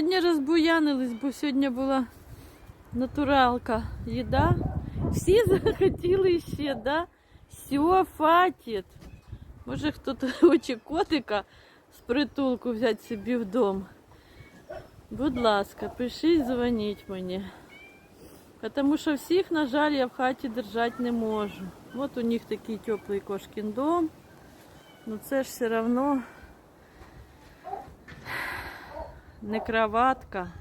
Сьогодні розбуянились, бо сьогодні була натуралка. Їда. Всі захотіли ще, да? Все, хватить. Може хтось хоче котика з притулку взяти собі вдома. Будь ласка, пишіть, дзвоніть мені. Тому що всіх, на жаль, я в хаті держати не можу. От у них такий теплий кошкін дом. Ну це ж все одно не кроватка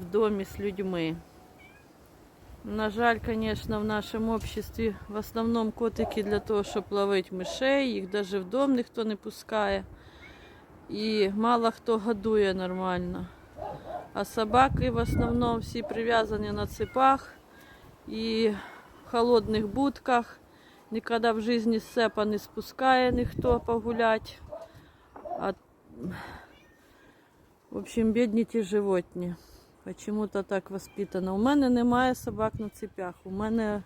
в домі з людьми. На жаль, звісно, в нашому обществі в основному котики для того, щоб ловити мишей, їх навіть в дом ніхто не пускає. І мало хто годує нормально. А собаки в основному всі прив'язані на цепах і в холодних будках. Ніколи в житті з цепа не спускає ніхто погуляти. А, в общем, бідні ті животні. Почему-то так воспитано. У мене немає собак на цепях. У мене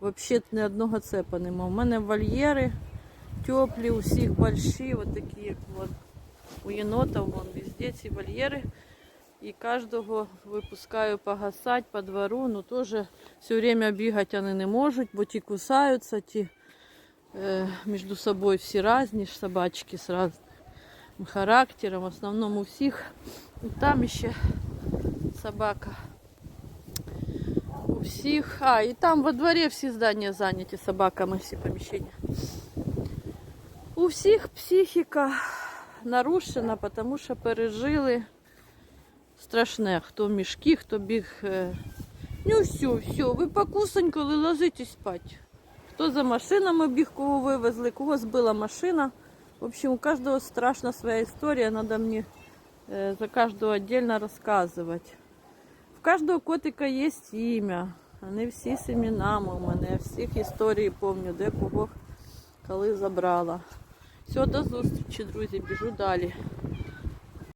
взагалі ні одного цепа немає. У мене вольєри теплі, у всіх больші, от такі, як от, у єнотів, вон везде ці вольєри. І кожного випускаю погасати по двору. Ну теж все время бігати вони не можуть, бо ті кусаються, ті е, між собою всі різні собачки різним характером. В основному всіх. І там ще собака. У всіх. А, і там во дворі всі здання зайняті собаками, всі поміщення. У всіх психіка нарушена, тому що пережили страшне, хто мішки, хто біг. е, Ну все, все, ви покусонькали, ложитесь спать. Хто за машинами біг, кого вивезли, кого збила машина. В общем, у каждого страшна своя история, надо мне э, за каждого отдельно рассказывать. В каждого котика есть ім'я. Вони всі з іменами у мене. Всіх історії пам'ятаю, де кого коли забрала. Все, до зустрічі, друзі, біжу далі.